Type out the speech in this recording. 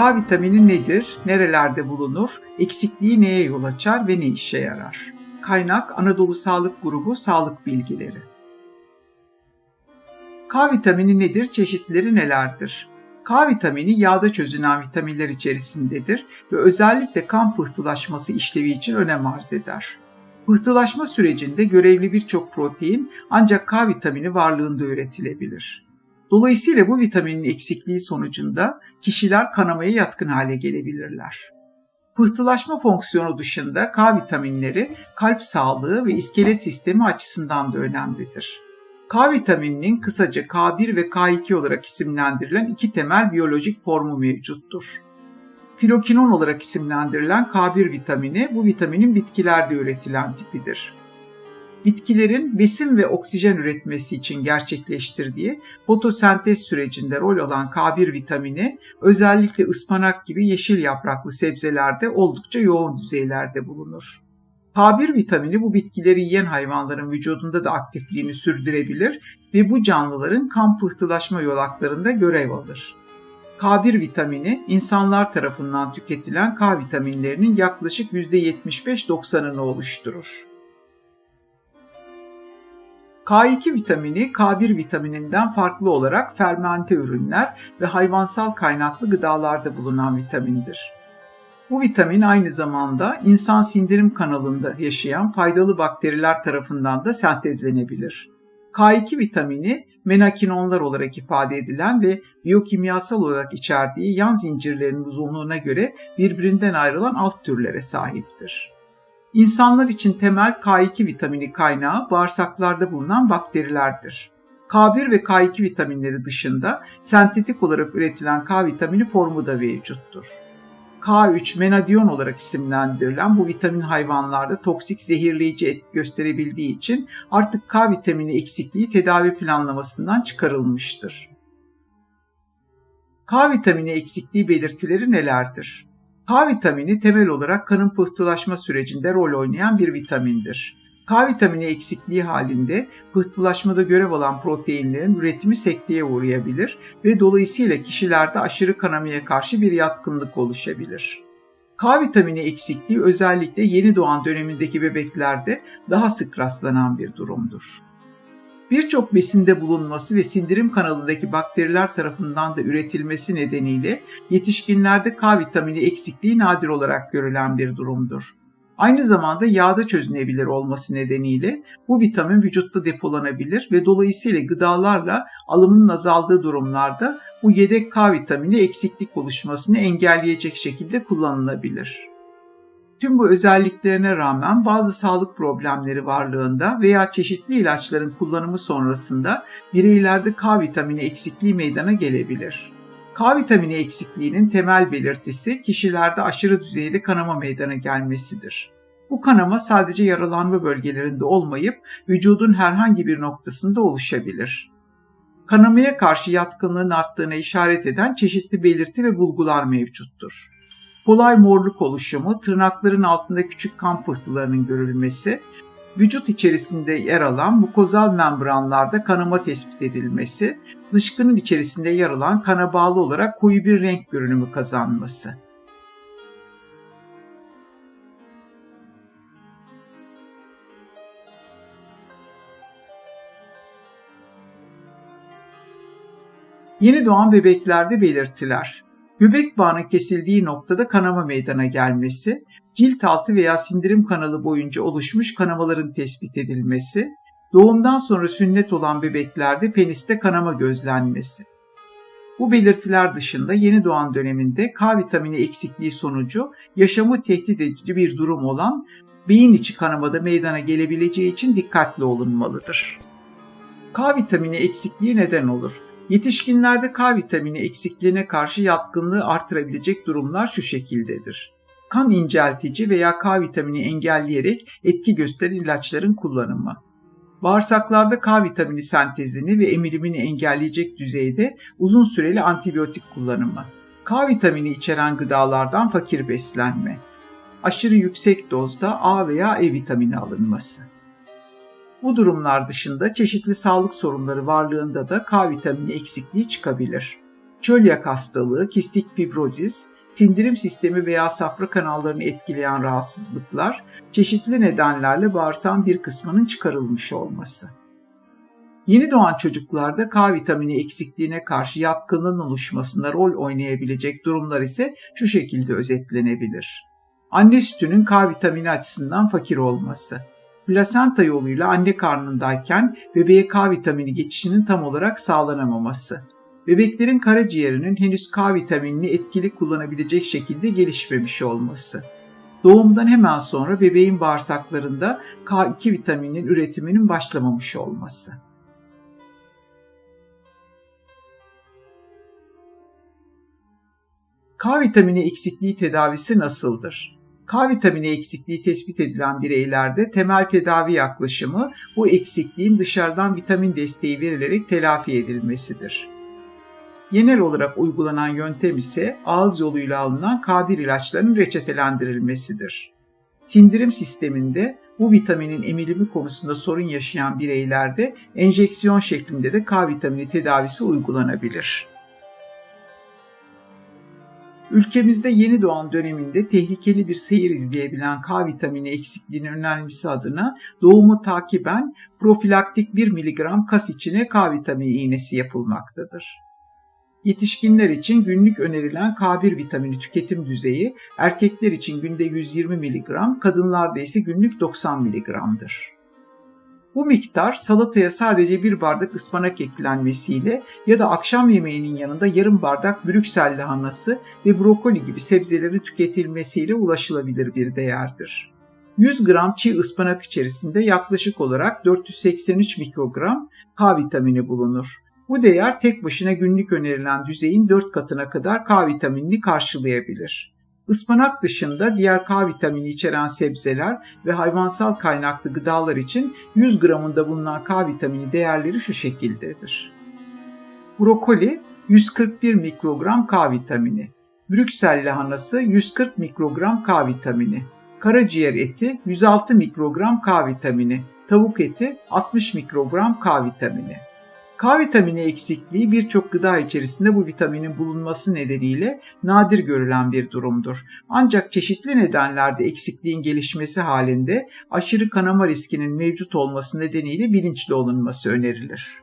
K vitamini nedir, nerelerde bulunur, eksikliği neye yol açar ve ne işe yarar? Kaynak Anadolu Sağlık Grubu Sağlık Bilgileri K vitamini nedir, çeşitleri nelerdir? K vitamini yağda çözünen vitaminler içerisindedir ve özellikle kan pıhtılaşması işlevi için önem arz eder. Pıhtılaşma sürecinde görevli birçok protein ancak K vitamini varlığında üretilebilir. Dolayısıyla bu vitaminin eksikliği sonucunda kişiler kanamaya yatkın hale gelebilirler. Pıhtılaşma fonksiyonu dışında K vitaminleri kalp sağlığı ve iskelet sistemi açısından da önemlidir. K vitamininin kısaca K1 ve K2 olarak isimlendirilen iki temel biyolojik formu mevcuttur. Filokinon olarak isimlendirilen K1 vitamini bu vitaminin bitkilerde üretilen tipidir. Bitkilerin besin ve oksijen üretmesi için gerçekleştirdiği fotosentez sürecinde rol alan K1 vitamini özellikle ıspanak gibi yeşil yapraklı sebzelerde oldukça yoğun düzeylerde bulunur. K1 vitamini bu bitkileri yiyen hayvanların vücudunda da aktifliğini sürdürebilir ve bu canlıların kan pıhtılaşma yolaklarında görev alır. K1 vitamini insanlar tarafından tüketilen K vitaminlerinin yaklaşık %75-90'ını oluşturur. K2 vitamini K1 vitamininden farklı olarak fermente ürünler ve hayvansal kaynaklı gıdalarda bulunan vitamindir. Bu vitamin aynı zamanda insan sindirim kanalında yaşayan faydalı bakteriler tarafından da sentezlenebilir. K2 vitamini menakinonlar olarak ifade edilen ve biyokimyasal olarak içerdiği yan zincirlerin uzunluğuna göre birbirinden ayrılan alt türlere sahiptir. İnsanlar için temel K2 vitamini kaynağı bağırsaklarda bulunan bakterilerdir. K1 ve K2 vitaminleri dışında sentetik olarak üretilen K vitamini formu da mevcuttur. K3 menadion olarak isimlendirilen bu vitamin hayvanlarda toksik zehirleyici etki gösterebildiği için artık K vitamini eksikliği tedavi planlamasından çıkarılmıştır. K vitamini eksikliği belirtileri nelerdir? K vitamini temel olarak kanın pıhtılaşma sürecinde rol oynayan bir vitamindir. K vitamini eksikliği halinde pıhtılaşmada görev alan proteinlerin üretimi sekteye uğrayabilir ve dolayısıyla kişilerde aşırı kanamaya karşı bir yatkınlık oluşabilir. K vitamini eksikliği özellikle yeni doğan dönemindeki bebeklerde daha sık rastlanan bir durumdur. Birçok besinde bulunması ve sindirim kanalındaki bakteriler tarafından da üretilmesi nedeniyle yetişkinlerde K vitamini eksikliği nadir olarak görülen bir durumdur. Aynı zamanda yağda çözünebilir olması nedeniyle bu vitamin vücutta depolanabilir ve dolayısıyla gıdalarla alımının azaldığı durumlarda bu yedek K vitamini eksiklik oluşmasını engelleyecek şekilde kullanılabilir. Tüm bu özelliklerine rağmen bazı sağlık problemleri varlığında veya çeşitli ilaçların kullanımı sonrasında bireylerde K vitamini eksikliği meydana gelebilir. K vitamini eksikliğinin temel belirtisi kişilerde aşırı düzeyde kanama meydana gelmesidir. Bu kanama sadece yaralanma bölgelerinde olmayıp vücudun herhangi bir noktasında oluşabilir. Kanamaya karşı yatkınlığın arttığına işaret eden çeşitli belirti ve bulgular mevcuttur. Kolay morluk oluşumu, tırnakların altında küçük kan pıhtılarının görülmesi, vücut içerisinde yer alan mukozal membranlarda kanama tespit edilmesi, dışkının içerisinde yer alan kana bağlı olarak koyu bir renk görünümü kazanması. Yeni doğan bebeklerde belirtiler. Göbek bağının kesildiği noktada kanama meydana gelmesi, cilt altı veya sindirim kanalı boyunca oluşmuş kanamaların tespit edilmesi, doğumdan sonra sünnet olan bebeklerde peniste kanama gözlenmesi. Bu belirtiler dışında yeni doğan döneminde K vitamini eksikliği sonucu yaşamı tehdit edici bir durum olan beyin içi kanamada meydana gelebileceği için dikkatli olunmalıdır. K vitamini eksikliği neden olur? Yetişkinlerde K vitamini eksikliğine karşı yatkınlığı artırabilecek durumlar şu şekildedir. Kan inceltici veya K vitamini engelleyerek etki gösteren ilaçların kullanımı. Bağırsaklarda K vitamini sentezini ve emilimini engelleyecek düzeyde uzun süreli antibiyotik kullanımı. K vitamini içeren gıdalardan fakir beslenme. Aşırı yüksek dozda A veya E vitamini alınması. Bu durumlar dışında çeşitli sağlık sorunları varlığında da K vitamini eksikliği çıkabilir. çölyak hastalığı, kistik fibrozis, sindirim sistemi veya safra kanallarını etkileyen rahatsızlıklar, çeşitli nedenlerle bağırsağın bir kısmının çıkarılmış olması. Yeni doğan çocuklarda K vitamini eksikliğine karşı yatkınlığın oluşmasında rol oynayabilecek durumlar ise şu şekilde özetlenebilir. Anne sütünün K vitamini açısından fakir olması, plasenta yoluyla anne karnındayken bebeğe K vitamini geçişinin tam olarak sağlanamaması, bebeklerin karaciğerinin henüz K vitaminini etkili kullanabilecek şekilde gelişmemiş olması, doğumdan hemen sonra bebeğin bağırsaklarında K2 vitamininin üretiminin başlamamış olması. K vitamini eksikliği tedavisi nasıldır? K vitamini eksikliği tespit edilen bireylerde temel tedavi yaklaşımı bu eksikliğin dışarıdan vitamin desteği verilerek telafi edilmesidir. Genel olarak uygulanan yöntem ise ağız yoluyla alınan K1 ilaçlarının reçetelendirilmesidir. Sindirim sisteminde bu vitaminin emilimi konusunda sorun yaşayan bireylerde enjeksiyon şeklinde de K vitamini tedavisi uygulanabilir. Ülkemizde yeni doğan döneminde tehlikeli bir seyir izleyebilen K vitamini eksikliğinin önlenmesi adına doğumu takiben profilaktik 1 mg kas içine K vitamini iğnesi yapılmaktadır. Yetişkinler için günlük önerilen K1 vitamini tüketim düzeyi erkekler için günde 120 mg, kadınlarda ise günlük 90 mg'dır. Bu miktar salataya sadece bir bardak ıspanak eklenmesiyle ya da akşam yemeğinin yanında yarım bardak Brüksel lahanası ve brokoli gibi sebzelerin tüketilmesiyle ulaşılabilir bir değerdir. 100 gram çiğ ıspanak içerisinde yaklaşık olarak 483 mikrogram K vitamini bulunur. Bu değer tek başına günlük önerilen düzeyin 4 katına kadar K vitaminini karşılayabilir. Ispanak dışında diğer K vitamini içeren sebzeler ve hayvansal kaynaklı gıdalar için 100 gramında bulunan K vitamini değerleri şu şekildedir. Brokoli 141 mikrogram K vitamini, Brüksel lahanası 140 mikrogram K vitamini, karaciğer eti 106 mikrogram K vitamini, tavuk eti 60 mikrogram K vitamini. K vitamini eksikliği birçok gıda içerisinde bu vitaminin bulunması nedeniyle nadir görülen bir durumdur. Ancak çeşitli nedenlerde eksikliğin gelişmesi halinde aşırı kanama riskinin mevcut olması nedeniyle bilinçli olunması önerilir.